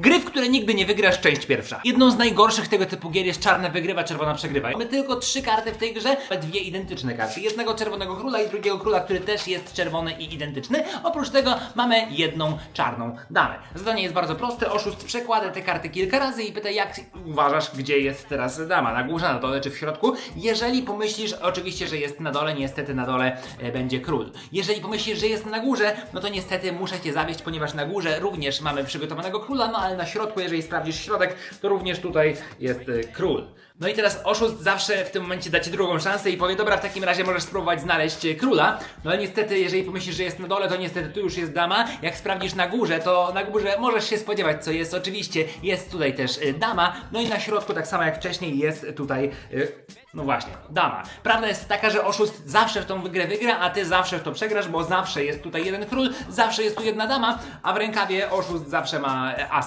Gry, w które nigdy nie wygrasz, część pierwsza. Jedną z najgorszych tego typu gier jest czarne wygrywa, czerwona przegrywa. Mamy tylko trzy karty w tej grze, dwie identyczne karty. Jednego czerwonego króla i drugiego króla, który też jest czerwony i identyczny. Oprócz tego mamy jedną czarną damę. Zadanie jest bardzo proste. Oszust przekłada te karty kilka razy i pyta, jak uważasz, gdzie jest teraz dama? Na górze, na dole czy w środku? Jeżeli pomyślisz, oczywiście, że jest na dole, niestety na dole e, będzie król. Jeżeli pomyślisz, że jest na górze, no to niestety muszę cię zawieść, ponieważ na górze również mamy przygotowanego króla, no ale na środku, jeżeli sprawdzisz środek, to również tutaj jest e, król. No i teraz oszust zawsze w tym momencie da ci drugą szansę i powie, dobra, w takim razie możesz spróbować znaleźć e, króla. No ale niestety, jeżeli pomyślisz, że jest na dole, to niestety tu już jest dama. Jak sprawdzisz na górze, to na górze możesz się spodziewać, co jest. Oczywiście jest tutaj też e, dama, no i na środku, tak samo jak wcześniej, jest tutaj, no właśnie, dama. Prawda jest taka, że oszust zawsze w tą grę wygra, a ty zawsze w to przegrasz, bo zawsze jest tutaj jeden król, zawsze jest tu jedna dama, a w rękawie oszust zawsze ma asa.